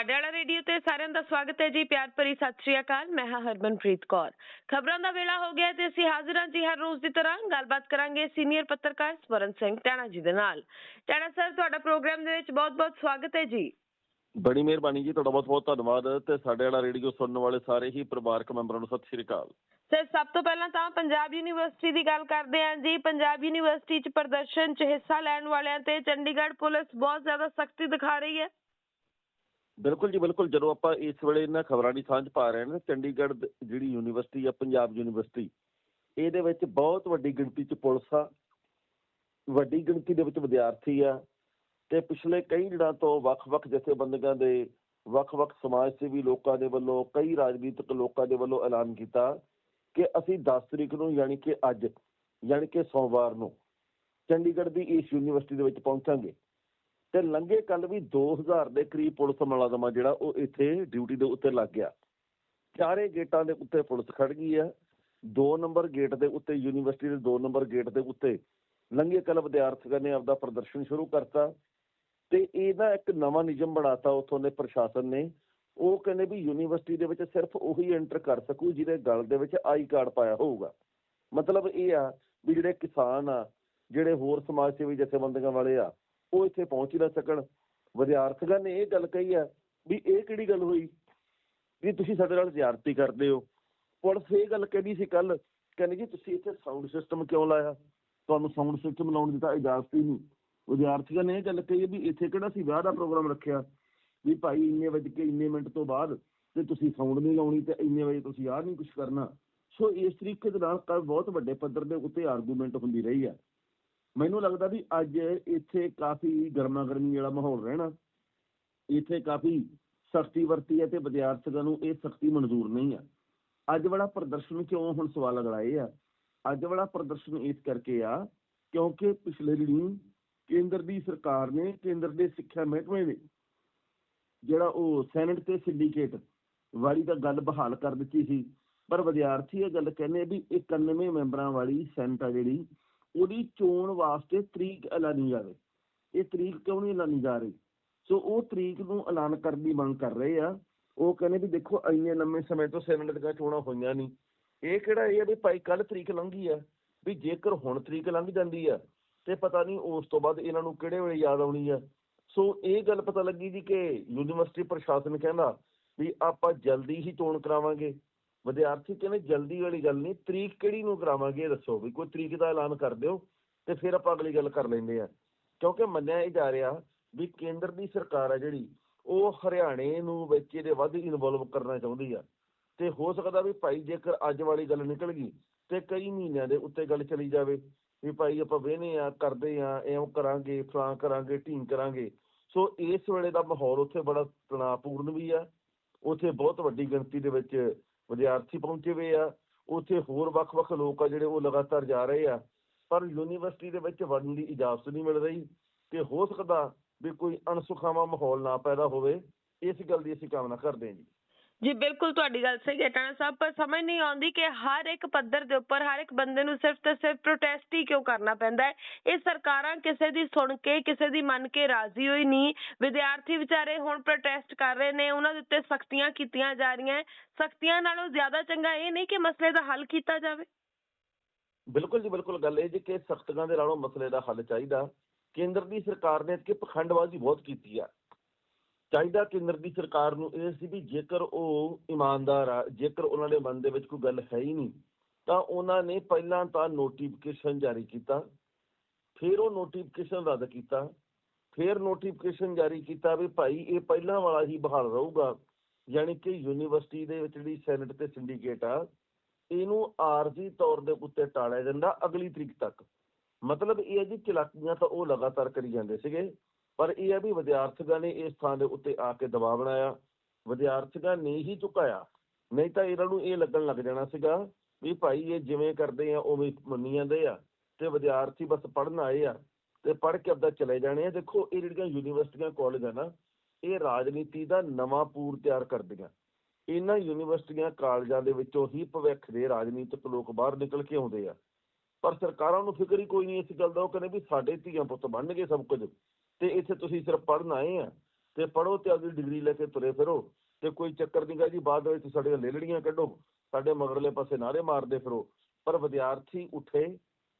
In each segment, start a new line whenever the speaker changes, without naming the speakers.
ਸਾਡੇ ਵਾਲਾ ਰੇਡੀਓ ਤੇ ਸਾਰਿਆਂ ਦਾ ਸਵਾਗਤ ਹੈ ਜੀ ਪਿਆਰ ਭਰੀ ਸਤਿ ਸ਼੍ਰੀ ਅਕਾਲ ਮੈਂ ਹਾਂ ਹਰਮਨਪ੍ਰੀਤ ਕੌਰ। ਖਬਰਾਂ ਦਾ ਵੇਲਾ ਹੋ ਗਿਆ ਤੇ ਅਸੀਂ ਹਾਜ਼ਰ ਹਾਂ ਜੀ ਹਰ ਰੋਜ਼ ਦੀ ਤਰ੍ਹਾਂ ਗੱਲਬਾਤ ਕਰਾਂਗੇ ਸੀਨੀਅਰ ਪੱਤਰਕਾਰ ਸਵਰਨ ਸਿੰਘ ਟਾਣਾ ਜੀ ਦੇ ਨਾਲ। ਟਾਣਾ ਸਰ ਤੁਹਾਡਾ ਪ੍ਰੋਗਰਾਮ ਦੇ ਵਿੱਚ ਬਹੁਤ-ਬਹੁਤ ਸਵਾਗਤ ਹੈ ਜੀ।
ਬੜੀ ਮਿਹਰਬਾਨੀ ਜੀ ਤੁਹਾਡਾ ਬਹੁਤ ਬਹੁਤ ਧੰਨਵਾਦ ਤੇ ਸਾਡੇ ਵਾਲਾ ਰੇਡੀਓ ਸੁਣਨ ਵਾਲੇ ਸਾਰੇ ਹੀ ਪਰਿਵਾਰਕ ਮੈਂਬਰਾਂ ਨੂੰ ਸਤਿ ਸ਼੍ਰੀ ਅਕਾਲ।
ਸਰ ਸਭ ਤੋਂ ਪਹਿਲਾਂ ਤਾਂ ਪੰਜਾਬ ਯੂਨੀਵਰਸਿਟੀ ਦੀ ਗੱਲ ਕਰਦੇ ਹਾਂ ਜੀ। ਪੰਜਾਬ ਯੂਨੀਵਰਸਿਟੀ 'ਚ ਪ੍ਰਦਰਸ਼ਨ 'ਚ ਹਿੱਸਾ ਲੈਣ ਵਾਲਿਆਂ ਤੇ ਚੰਡੀਗੜ੍ਹ ਪੁਲਿਸ ਬਹੁਤ ਜ਼ਿਆਦਾ ਸਖਤੀ ਦਿਖਾ ਰਹੀ ਹੈ।
ਬਿਲਕੁਲ ਜੀ, ਬਿਲਕੁਲ। ਜਦੋਂ ਆਪਾਂ ਇਸ ਵੇਲੇ ਇਹਨਾਂ ਖਬਰਾਂ ਦੀ ਸਾਂਝ ਪਾ ਰਹੇ ਹਾਂ ਨਾ, ਚੰਡੀਗੜ੍ਹ ਜਿਹੜੀ ਯੂਨੀਵਰਸਿਟੀ ਆ, ਪੰਜਾਬ ਯੂਨੀਵਰਸਿਟੀ, ਇਹਦੇ ਵਿੱਚ ਬਹੁਤ ਵੱਡੀ ਗਿਣਤੀ 'ਚ ਪੁਲਿਸ ਆ, ਵੱਡੀ ਗਿਣਤੀ ਦੇ ਵਿੱਚ ਵਿਦਿਆਰਥੀ ਆ, ਤੇ ਪਿਛਲੇ ਕਈ ਦਿਨਾਂ ਤੋਂ ਵੱਖ-ਵੱਖ ਜਥੇਬੰਦੀਆਂ ਦੇ ਵੱਖ-ਵੱਖ ਸਮਾਜ ਸੇਵੀ ਲੋਕਾਂ ਦੇ ਵੱਲੋਂ, ਕਈ ਰਾਜਨੀਤਿਕ ਲੋਕਾਂ ਦੇ ਵੱਲੋਂ ਐਲਾਨ ਕੀਤਾ ਕਿ ਅਸੀਂ 10 ਤਰੀਕ ਨੂੰ ਯਾਨੀ ਕਿ ਅੱਜ, ਯਾਨੀ ਕਿ ਸੋਮਵਾਰ ਨੂੰ ਚੰਡੀਗੜ੍ਹ ਦੀ ਇਸ ਯੂਨੀਵਰਸਿਟੀ ਦੇ ਵਿੱਚ ਪਹੁੰਚਾਂਗੇ। ਤੇ ਲੰਘੇ ਕੱਲ ਵੀ 2000 ਦੇ ਕਰੀਬ ਪੁਲਿਸ ਮੁਲਾਜ਼ਮ ਜਿਹੜਾ ਉਹ ਇੱਥੇ ਡਿਊਟੀ ਦੇ ਉੱਤੇ ਲੱਗ ਗਿਆ। ਚਾਰੇ ਗੇਟਾਂ ਦੇ ਉੱਤੇ ਪੁਲਿਸ ਖੜ ਗਈ ਆ 2 ਨੰਬਰ ਗੇਟ ਦੇ ਉੱਤੇ ਯੂਨੀਵਰਸਿਟੀ ਦੇ 2 ਨੰਬਰ ਗੇਟ ਦੇ ਉੱਤੇ ਲੰਘੇ ਕੱਲ ਵਿਦਿਆਰਥੀਆਂ ਨੇ ਆਪਦਾ ਪ੍ਰਦਰਸ਼ਨ ਸ਼ੁਰੂ ਕਰਤਾ ਤੇ ਇਹਦਾ ਇੱਕ ਨਵਾਂ ਨਿਯਮ ਬਣਾਤਾ ਉਥੋਂ ਦੇ ਪ੍ਰਸ਼ਾਸਨ ਨੇ। ਉਹ ਕਹਿੰਦੇ ਵੀ ਯੂਨੀਵਰਸਿਟੀ ਦੇ ਵਿੱਚ ਸਿਰਫ ਉਹੀ ਐਂਟਰ ਕਰ ਸਕੂ ਜਿਹਦੇ ਗਲ ਦੇ ਵਿੱਚ ਆਈ ਕਾਰਡ ਪਾਇਆ ਹੋਊਗਾ। ਮਤਲਬ ਇਹ ਆ ਵੀ ਜਿਹੜੇ ਕਿਸਾਨ ਆ, ਜਿਹੜੇ ਹੋਰ ਸਮਾਜ ਸੇਵੀ ਜਥੇਬੰਦੀਆਂ ਵਾਲੇ ਆ ਉਹ ਇੱਥੇ ਪਹੁੰਚ ਨਾ ਸਕਣ। ਵਿਦਿਆਰਥੀਆਂ ਨੇ ਇਹ ਗੱਲ ਕਹੀ ਆ ਵੀ ਇਹ ਕਿਹੜੀ ਗੱਲ ਹੋਈ? ਵੀ ਤੁਸੀਂ ਸਾਡੇ ਨਾਲ ਜ਼ਿਆਰਤੀ ਕਰਦੇ ਹੋ। ਪੁਲਿਸ ਇਹ ਗੱਲ ਕਹਿੰਦੀ ਸੀ ਕੱਲ ਕਹਿੰਦੀ ਜੀ ਤੁਸੀਂ ਇੱਥੇ ਸਾਊਂਡ ਸਿਸਟਮ ਕਿਉਂ ਲਾਇਆ? ਤੁਹਾਨੂੰ ਸਾਊਂਡ ਸਿਸਟਮ ਲਾਉਣ ਦੀ ਤਾਂ ਇਜਾਜ਼ਤ ਹੀ ਨਹੀਂ। ਵਿਦਿਆਰਥੀਆਂ ਨੇ ਇਹ ਗੱਲ ਕਹੀ ਵੀ ਇੱਥੇ ਕਿਹੜਾ ਸੀ? ਵਿਆਹ ਦਾ ਪ੍ਰੋਗਰਾਮ ਰੱਖਿਆ। ਵੀ ਭਾਈ ਇੰਨੇ ਵਜੇ ਕੇ ਇੰਨੇ ਮਿੰਟ ਤੋਂ ਬਾਅਦ ਤੇ ਤੁਸੀਂ ਸਾਊਂਡ ਨਹੀਂ ਲਾਉਣੀ ਤੇ ਇੰਨੇ ਵਜੇ ਤੁਸੀਂ ਆਹ ਨਹੀਂ ਕੁਝ ਕਰਨਾ। ਸੋ ਇਸ ਤਰੀਕੇ ਦੇ ਨਾਲ ਕੱਲ ਬਹੁਤ ਵੱਡੇ ਪੱਧਰ ਦੇ ਉੱਤੇ ਆਰਗੂਮੈਂਟ ਹੁੰਦੀ ਰਹੀ ਆ ਮੈਨੂੰ ਲੱਗਦਾ ਵੀ ਅੱਜ ਇੱਥੇ ਕਾਫੀ ਗਰਮਾ ਗਰਮੀ ਵਾਲਾ ਮਾਹੌਲ ਰਹਿਣਾ। ਇੱਥੇ ਕਾਫੀ ਸਖਤੀ ਵਰਤੀ ਹੈ ਤੇ ਵਿਦਿਆਰਥੀਆਂ ਨੂੰ ਇਹ ਸਖਤੀ ਮਨਜ਼ੂਰ ਨਹੀਂ ਆ। ਅੱਜ ਵਾਲਾ ਪ੍ਰਦਰਸ਼ਨ ਕਿਉਂ ਹੁਣ ਸਵਾਲ ਲਗਾਏ ਆ? ਅੱਜ ਵਾਲਾ ਪ੍ਰਦਰਸ਼ਨ ਇਸ ਕਰਕੇ ਆ ਕਿਉਂਕਿ ਪਿਛਲੇ ਦਿਨੀ ਕੇਂਦਰ ਦੀ ਸਰਕਾਰ ਨੇ, ਕੇਂਦਰ ਦੇ ਸਿੱਖਿਆ ਮਹਿਕਮੇ ਨੇ ਜਿਹੜਾ ਉਹ ਸੈਨੇਟ ਤੇ ਸਿੰਡੀਕੇਟ ਵਾਲੀ ਦਾ ਗੱਲ ਬਹਾਲ ਕਰ ਦਿੱਤੀ ਸੀ। ਪਰ ਵਿਦਿਆਰਥੀ ਇਹ ਗੱਲ ਕਹਿੰਦੇ ਵੀ 91 ਮੈਂਬਰਾਂ ਵਾਲੀ ਸੈਨੇਟ ਆ ਜਿਹੜੀ ਉਹਦੀ ਚੋਣ ਵਾਸਤੇ ਤਰੀਕ ਐਲਾਨੀ ਜਾਵੇ। ਇਹ ਤਰੀਕ ਕਿਉਂ ਨਹੀਂ ਐਲਾਨੀ ਜਾ ਰਹੀ? ਸੋ ਉਹ ਤਰੀਕ ਨੂੰ ਐਲਾਨ ਕਰਨ ਦੀ ਮੰਗ ਕਰ ਰਹੇ ਆ। ਉਹ ਕਹਿੰਦੇ ਵੀ ਦੇਖੋ, ਇੰਨੇ ਲੰਮੇ ਸਮੇਂ ਤੋਂ ਸੈਨੇਟ ਦੀਆਂ ਚੋਣਾਂ ਹੋਈਆਂ ਨਹੀਂ। ਇਹ ਕਿਹੜਾ ਇਹ ਆ ਵੀ ਭਾਈ ਕੱਲ ਤਰੀਕ ਲੰਘੀ ਆ, ਵੀ ਜੇਕਰ ਹੁਣ ਤਰੀਕ ਲੰਘ ਜਾਂਦੀ ਆ, ਤੇ ਪਤਾ ਨਹੀਂ ਉਸ ਤੋਂ ਬਾਅਦ ਇਹਨਾਂ ਨੂੰ ਕਿਹੜੇ ਵੇਲੇ ਯਾਦ ਆਉਣੀ ਆ। ਸੋ ਇਹ ਗੱਲ ਪਤਾ ਲੱਗੀ ਜੀ ਕਿ ਯੂਨੀਵਰਸਿਟੀ ਪ੍ਰਸ਼ਾਸਨ ਕਹਿੰਦਾ ਵੀ ਆਪਾਂ ਜਲਦੀ ਹੀ ਚੋਣ ਕਰਾਵਾਂਗੇ। ਵਿਦਿਆਰਥੀ ਕਹਿੰਦੇ ਜਲਦੀ ਵਾਲੀ ਗੱਲ ਨਹੀਂ, ਤਰੀਕ ਕਿਹੜੀ ਨੂੰ ਕਰਾਵਾਂਗੇ ਇਹ ਦੱਸੋ ਵੀ, ਕੋਈ ਤਰੀਕ ਦਾ ਐਲਾਨ ਕਰ ਦਿਓ ਤੇ ਫਿਰ ਆਪਾਂ ਅਗਲੀ ਗੱਲ ਕਰ ਲੈਂਦੇ ਆ ਕਿਉਂਕਿ ਮੰਨਿਆ ਇਹ ਜਾ ਰਿਹਾ ਵੀ ਕੇਂਦਰ ਦੀ ਸਰਕਾਰ ਆ ਜਿਹੜੀ, ਉਹ ਹਰਿਆਣੇ ਨੂੰ ਵਿੱਚ ਇਹਦੇ ਵੱਧ ਇਨਵੋਲਵ ਕਰਨਾ ਚਾਹੁੰਦੀ ਆ। ਤੇ ਹੋ ਸਕਦਾ ਵੀ ਭਾਈ ਜੇਕਰ ਅੱਜ ਵਾਲੀ ਗੱਲ ਨਿਕਲ ਗਈ ਤੇ ਕਈ ਮਹੀਨਿਆਂ ਦੇ ਉੱਤੇ ਗੱਲ ਚਲੀ ਜਾਵੇ ਵੀ ਭਾਈ ਆਪਾਂ ਵੇਹਨੇ ਆ, ਕਰਦੇ ਆ ਐਂ ਕਰਾਂਗੇ, ਫਲਾਂ ਕਰਾਂਗੇ, ਢੀਂਗ ਕਰਾਂਗੇ। ਸੋ ਇਸ ਵੇਲੇ ਦਾ ਮਾਹੌਲ ਉੱਥੇ ਬੜਾ ਤਣਾਅਪੂਰਨ ਵੀ ਆ। ਉੱਥੇ ਬਹੁਤ ਵੱਡੀ ਗਿਣਤੀ ਦੇ ਵਿੱਚ ਵਿਦਿਆਰਥੀ ਪਹੁੰਚੇ ਹੋਏ ਆ, ਉੱਥੇ ਹੋਰ ਵੱਖ-ਵੱਖ ਲੋਕ ਆ ਜਿਹੜੇ ਉਹ ਲਗਾਤਾਰ ਜਾ ਰਹੇ ਆ, ਪਰ ਯੂਨੀਵਰਸਿਟੀ ਦੇ ਵਿੱਚ ਵੜਨ ਦੀ ਇਜਾਜ਼ਤ ਨਹੀਂ ਮਿਲ ਰਹੀ ਤੇ ਹੋ ਸਕਦਾ ਵੀ ਕੋਈ ਅਣਸੁਖਾਵਾਂ ਮਾਹੌਲ ਨਾ ਪੈਦਾ ਹੋਵੇ, ਇਸ ਗੱਲ ਦੀ ਅਸੀਂ ਕਾਮਨਾ ਕਰਦੇ ਹਾਂ ਜੀ।
ਜੀ, ਬਿਲਕੁਲ ਤੁਹਾਡੀ ਗੱਲ ਸਹੀ ਹੈ ਟਾਣਾ ਸਾਹਿਬ, ਪਰ ਸਮਝ ਨਹੀਂ ਆਉਂਦੀ ਕਿ ਹਰ ਇੱਕ ਪੱਧਰ ਦੇ ਉੱਪਰ, ਹਰ ਇੱਕ ਬੰਦੇ ਨੂੰ ਸਿਰਫ ਤੇ ਸਿਰਫ ਪ੍ਰੋਟੈਸਟ ਹੀ ਕਿਉਂ ਕਰਨਾ ਪੈਂਦਾ ਹੈ? ਇਹ ਸਰਕਾਰਾਂ ਕਿਸੇ ਦੀ ਸੁਣ ਕੇ, ਕਿਸੇ ਦੀ ਮੰਨ ਕੇ ਰਾਜ਼ੀ ਹੋਈ ਨਹੀਂ। ਵਿਦਿਆਰਥੀ ਵਿਚਾਰੇ ਹੁਣ ਪ੍ਰੋਟੈਸਟ ਕਰ ਰਹੇ ਨੇ, ਉਹਨਾਂ ਦੇ ਉੱਤੇ ਸਖਤੀਆਂ ਕੀਤੀਆਂ ਜਾ ਰਹੀਆਂ ਸਖਤੀਆਂ ਨਾਲੋਂ ਜ਼ਿਆਦਾ ਚੰਗਾ ਇਹ ਨਹੀਂ ਕਿ ਮਸਲੇ ਦਾ ਹੱਲ ਕੀਤਾ ਜਾਵੇ।
ਬਿਲਕੁਲ ਜੀ, ਬਿਲਕੁਲ ਗੱਲ ਇਹ ਜੀ ਕਿ ਸਖਤੀਆਂ ਦੇ ਨਾਲੋਂ ਮਸਲੇ ਦਾ ਹੱਲ ਚਾਹੀਦਾ। ਕੇਂਦਰ ਦੀ ਸਰਕਾਰ ਨੇ ਕਿ ਪਖੰਡਬਾਜ਼ੀ ਬਹੁਤ ਕੀਤੀ ਆ। ਚਾਹੀਦਾ ਕੇਂਦਰ ਦੀ ਸਰਕਾਰ ਨੂੰ ਇਹ ਸੀ ਵੀ ਜੇਕਰ ਉਹ ਇਮਾਨਦਾਰ ਆ, ਜੇਕਰ ਉਹਨਾਂ ਦੇ ਮਨ ਦੇ ਵਿੱਚ ਕੋਈ ਗੱਲ ਹੈ ਹੀ ਨਹੀਂ, ਤਾਂ ਉਹਨਾਂ ਨੇ ਪਹਿਲਾਂ ਤਾਂ ਨੋਟੀਫਿਕੇਸ਼ਨ ਜਾਰੀ ਕੀਤਾ, ਫਿਰ ਉਹ ਨੋਟੀਫਿਕੇਸ਼ਨ ਰੱਦ ਕੀਤਾ, ਫਿਰ ਨੋਟੀਫਿਕੇਸ਼ਨ ਜਾਰੀ ਕੀਤਾ ਵੀ ਭਾਈ ਇਹ ਪਹਿਲਾਂ ਵਾਲਾ ਹੀ ਬਹਾਲ ਰਹੂਗਾ, ਯਾਨੀ ਕਿ ਯੂਨੀਵਰਸਿਟੀ ਦੇ ਵਿੱਚ ਜਿਹੜੀ ਸੈਨੇਟ ਤੇ ਸਿੰਡੀਕੇਟ ਆ, ਇਹਨੂੰ ਆਰਜ਼ੀ ਤੌਰ ਦੇ ਉੱਤੇ ਟਾਲਿਆ ਜਾਂਦਾ ਅਗਲੀ ਤਰੀਕ ਤੱਕ। ਮਤਲਬ ਇਹ ਹੈ ਜੀ ਚਲਾਕੀਆਂ ਤਾਂ ਉਹ ਲਗਾਤਾਰ ਕਰੀ ਜਾਂਦੇ ਸੀਗੇ ਪਰ ਇਹ ਹੈ ਵੀ ਵਿਦਿਆਰਥੀਆਂ ਨੇ ਇਸ ਥਾਂ ਦੇ ਉੱਤੇ ਆ ਕੇ ਦਬਾਅ ਬਣਾਇਆ, ਵਿਦਿਆਰਥੀਆਂ ਨੇ ਹੀ ਝੁਕਾਇਆ। ਨਹੀਂ ਤਾਂ ਇਹਨਾਂ ਨੂੰ ਇਹ ਲੱਗਣ ਲੱਗ ਜਾਣਾ ਸੀਗਾ ਵੀ ਭਾਈ ਇਹ ਜਿਵੇਂ ਕਰਦੇ ਆ, ਉਵੇਂ ਮੰਨੀ ਜਾਂਦੇ ਆ ਤੇ ਵਿਦਿਆਰਥੀ ਬਸ ਪੜ੍ਹਨ ਆਏ ਆ ਤੇ ਪੜ੍ਹ ਕੇ ਆਪਦਾ ਚਲੇ ਜਾਣੇ ਆ। ਦੇਖੋ, ਇਹ ਜਿਹੜੀਆਂ ਯੂਨੀਵਰਸਿਟੀਆਂ, ਕਾਲਜ ਆ ਨਾ, ਇਹ ਰਾਜਨੀਤੀ ਦਾ ਨਵਾਂ ਪੂਰ ਤਿਆਰ ਕਰਦੀਆਂ। ਇਹਨਾਂ ਯੂਨੀਵਰਸਿਟੀਆਂ, ਕਾਲਜਾਂ ਦੇ ਵਿੱਚੋਂ ਹੀ ਭਵਿੱਖ ਦੇ ਰਾਜਨੀਤਿਕ ਲੋਕ ਬਾਹਰ ਨਿਕਲ ਕੇ ਆਉਂਦੇ ਆ। ਪਰ ਸਰਕਾਰਾਂ ਨੂੰ ਫਿਕਰ ਹੀ ਕੋਈ ਨਹੀਂ ਇਸ ਗੱਲ ਦਾ, ਉਹ ਕਹਿੰਦੇ ਵੀ ਸਾਡੇ ਧੀਆਂ ਪੁੱਤ ਬਣਨਗੇ ਸਭ ਕੁਝ। ਤੇ ਇੱਥੇ ਤੁਸੀਂ ਸਿਰਫ ਪੜ੍ਹਨ ਆਏ ਆ ਤੇ ਪੜੋ ਤੇ ਆਪਦੀ ਡਿਗਰੀ ਲੈ ਕੇ ਤੁਰੇ ਫਿਰੋ ਤੇ ਕੋਈ ਚੱਕਰ ਨਹੀਂਗਾ ਜੀ, ਬਾਅਦ ਵਿੱਚ ਸਾਡੀਆਂ ਲੇਲੜੀਆਂ ਕੱਢੋ, ਸਾਡੇ ਮਗਰਲੇ ਪਾਸੇ ਨਾਰੇ ਮਾਰਦੇ ਫਿਰੋ। ਪਰ ਵਿਦਿਆਰਥੀ ਉੱਠੇ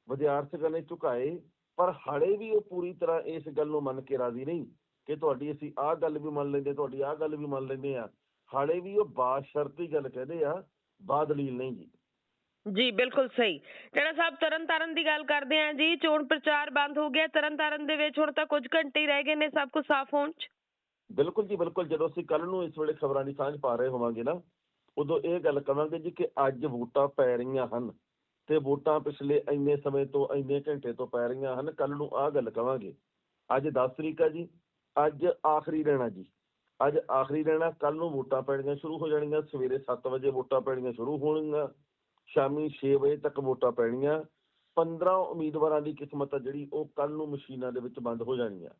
ਵਿਦਿਆਰਥੀਆਂ ਨੇ ਝੁਕਾਏ, ਪਰ ਹਾਲੇ ਵੀ ਉਹ ਪੂਰੀ ਤਰ੍ਹਾਂ ਇਸ ਗੱਲ ਨੂੰ ਮੰਨ ਕੇ ਰਾਜ਼ੀ ਨਹੀਂ ਕਿ ਤੁਹਾਡੀ ਅਸੀਂ ਆਹ ਗੱਲ ਵੀ ਮੰਨ ਲੈਂਦੇ, ਤੁਹਾਡੀ ਆਹ ਗੱਲ ਵੀ ਮੰਨ ਲੈਂਦੇ ਆ। ਹਾਲੇ ਵੀ ਉਹ ਬਾਸ਼ਰਤੀ ਗੱਲ ਕਹਿੰਦੇ ਆ, ਬਾਦਲੀਲ ਨਹੀਂ ਜੀ।
ਜੀ, ਬਿਲਕੁਲ ਸਹੀ। ਟਣਾ ਸਾਹਿਬ ਤਰਨਤਾਰਨ ਦੀ ਗੱਲ ਕਰਦੇ ਆਂ ਜੀ, ਚੋਣ ਪ੍ਰਚਾਰ ਬੰਦ ਹੋ ਗਿਆ। ਤਰਨਤਾਰਨ ਦੇ ਵਿੱਚ ਹੁਣ ਤਾਂ ਕੁਝ ਘੰਟੇ ਰਹਿ ਗਏ ਨੇ, ਸਭ ਕੁਝ ਸਾਫ਼ ਹੋਣ ਚ।
ਬਿਲਕੁਲ ਜੀ, ਬਿਲਕੁਲ। ਜਦੋਂ ਅਸੀਂ ਕੱਲ ਨੂੰ ਇਸ ਵੇਲੇ ਖਬਰਾਂ ਦੀ ਸਾਂਝ ਪਾ ਰਹੇ ਹੋਵਾਂਗੇ ਨਾ, ਉਦੋਂ ਇਹ ਗੱਲ ਕਵਾਂਗੇ ਜੀ ਕਿ ਅੱਜ ਵੋਟਾਂ ਪੈ ਰਹੀਆਂ ਹਨ ਤੇ ਵੋਟਾਂ ਪਿਛਲੇ ਇੰਨੇ ਸਮੇਂ ਤੋਂ, ਇੰਨੇ ਘੰਟੇ ਤੋਂ ਪੈ ਰਹੀਆਂ ਹਨ। ਕੱਲ ਨੂੰ ਆਹ ਗੱਲ ਕਵਾਂਗੇ। ਅੱਜ 10 ਤਰੀਕ ਆ ਜੀ, ਅੱਜ ਆਖਰੀ ਰਹਿਣਾ ਜੀ। ਅੱਜ ਆਖਰੀ ਰਹਿਣਾ ਆ ਕੱਲ ਨੂੰ ਵੋਟਾਂ ਪੈਣੀਆਂ ਸ਼ੁਰੂ ਹੋ ਜਾਣਗੀਆਂ ਸਵੇਰੇ 7 ਵਜੇ ਵੋਟਾਂ ਪੈਣੀਆਂ ਸ਼ੁਰੂ ਹੋਣਗੀਆਂ। ਸ਼ਾਮੀ 6 ਵਜੇ ਤੱਕ ਵੋਟਾਂ ਪੈਣੀਆਂ। 15 ਉਮੀਦਵਾਰਾਂ ਦੀ ਕਿਸਮਤ ਆ ਜਿਹੜੀ, ਉਹ ਕੱਲ ਨੂੰ ਮਸ਼ੀਨਾਂ ਦੇ ਵਿੱਚ ਬੰਦ ਹੋ ਜਾਣੀ ਆ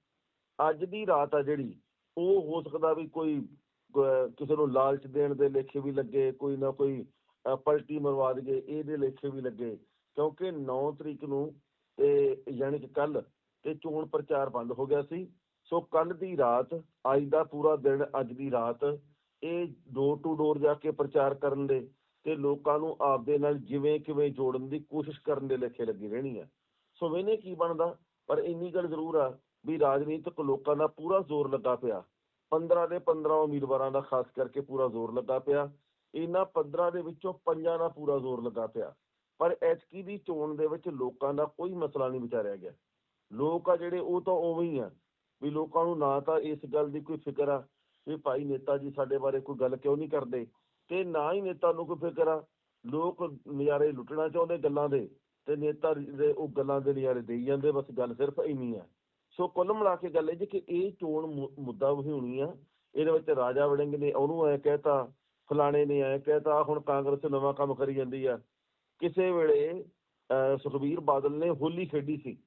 ਅੱਜ ਦੀ ਰਾਤ ਆ ਜਿਹੜੀ, ਉਹ ਹੋ ਸਕਦਾ ਵੀ ਕੋਈ ਕਿਸੇ ਨੂੰ ਲਾਲਚ ਦੇਣ ਦੇ ਲੇਖੇ ਵੀ ਲੱਗੇ, ਕੋਈ ਨਾ ਕੋਈ ਪਲਟੀ ਮਰਵਾ ਦਈਏ, ਇਹਦੇ ਲੇਖੇ ਵੀ ਲੱਗੇ। ਕਿਉਂਕਿ 9 ਤਰੀਕ ਨੂੰ ਤੇ ਯਾਨੀ ਕਿ ਕੱਲ ਤੇ ਚੋਣ ਪ੍ਰਚਾਰ ਬੰਦ ਹੋ ਗਿਆ ਸੀ। ਸੋ ਕੱਲ ਦੀ ਰਾਤ, ਅੱਜ ਦਾ ਪੂਰਾ ਦਿਨ, ਅੱਜ ਦੀ ਰਾਤ, ਇਹ ਡੋਰ ਟੂ ਡੋਰ ਜਾ ਕੇ ਪ੍ਰਚਾਰ ਕਰਨ ਦੇ ਤੇ ਲੋਕਾਂ ਨੂੰ ਆਪਦੇ ਨਾਲ ਜਿਵੇਂ ਕਿਵੇਂ ਜੋੜਨ ਦੀ ਕੋਸ਼ਿਸ਼ ਕਰਨ ਦੇ ਲੇਖੇ ਲੱਗੀ ਰਹਿਣੀ ਆ। ਸੋ ਵੇਨੇ ਕੀ ਬਣਦਾ? ਪਰ ਇੰਨੀ ਗੱਲ ਜ਼ਰੂਰ ਆ ਵੀ ਰਾਜਨੀਤਿਕ ਲੋਕਾਂ ਦਾ ਪੂਰਾ ਜ਼ੋਰ ਲੱਗਾ ਪਿਆ। 15 ਦੇ 15 ਉਮੀਦਵਾਰਾਂ ਦਾ ਖਾਸ ਕਰਕੇ ਪੂਰਾ ਜ਼ੋਰ ਲੱਗਾ ਪਿਆ। ਇਹਨਾਂ 15 ਦੇ ਵਿੱਚੋਂ ਪੰਜਾਂ ਦਾ ਪੂਰਾ ਜ਼ੋਰ ਲੱਗਾ ਪਿਆ। ਪਰ ਐਤਕੀ ਦੀ ਚੋਣ ਦੇ ਵਿੱਚ ਲੋਕਾਂ ਦਾ ਕੋਈ ਮਸਲਾ ਨਹੀਂ ਵਿਚਾਰਿਆ ਗਿਆ। ਲੋਕ ਆ ਜਿਹੜੇ ਉਹ ਤਾਂ ਉਵੇਂ ਹੀ ਆ ਵੀ ਲੋਕਾਂ ਨੂੰ ਨਾ ਤਾਂ ਇਸ ਗੱਲ ਦੀ ਕੋਈ ਫਿਕਰ ਆ ਵੀ ਭਾਈ ਨੇਤਾ ਜੀ ਸਾਡੇ ਬਾਰੇ ਕੋਈ ਗੱਲ ਕਿਉਂ ਨਹੀਂ ਕਰਦੇ? ਤੇ ਨਾ ਹੀ ਨੇਤਾ ਨੂੰ ਕੋਈ ਫਿਕਰ ਆ। ਲੋਕ ਨਜ਼ਾਰੇ ਲੁੱਟਣਾ ਚਾਹੁੰਦੇ ਗੱਲਾਂ ਦੇ ਤੇ ਨੇਤਾ ਦੇ ਉਹ ਗੱਲਾਂ ਦੇ ਨਜ਼ਾਰੇ ਦੇਈ ਜਾਂਦੇ ਬਸ ਗੱਲ ਸਿਰਫ ਇੰਨੀ ਆ। ਸੋ ਕੁੱਲ ਮਿਲਾ ਕੇ ਗੱਲ ਇਹ ਜੀ ਕਿ ਇਹ ਚੋਣ ਮੁ- ਮੁੱਦਾ ਵਹਿਉਣੀ ਆ। ਇਹਦੇ ਵਿੱਚ ਰਾਜਾ ਵੜਿੰਗ ਨੇ ਉਹਨੂੰ ਐ ਕਹਿਤਾ ਫਲਾਣੇ ਨੇ ਐ ਕਹਿਤਾ ਹੁਣ ਕਾਂਗਰਸ ਨਵਾਂ ਕੰਮ ਕਰੀ ਜਾਂਦੀ ਆ। ਕਿਸੇ ਵੇਲੇ ਅਹ, ਸੁਖਬੀਰ ਬਾਦਲ ਨੇ ਹੋਲੀ ਖੇਡੀ ਸੀ।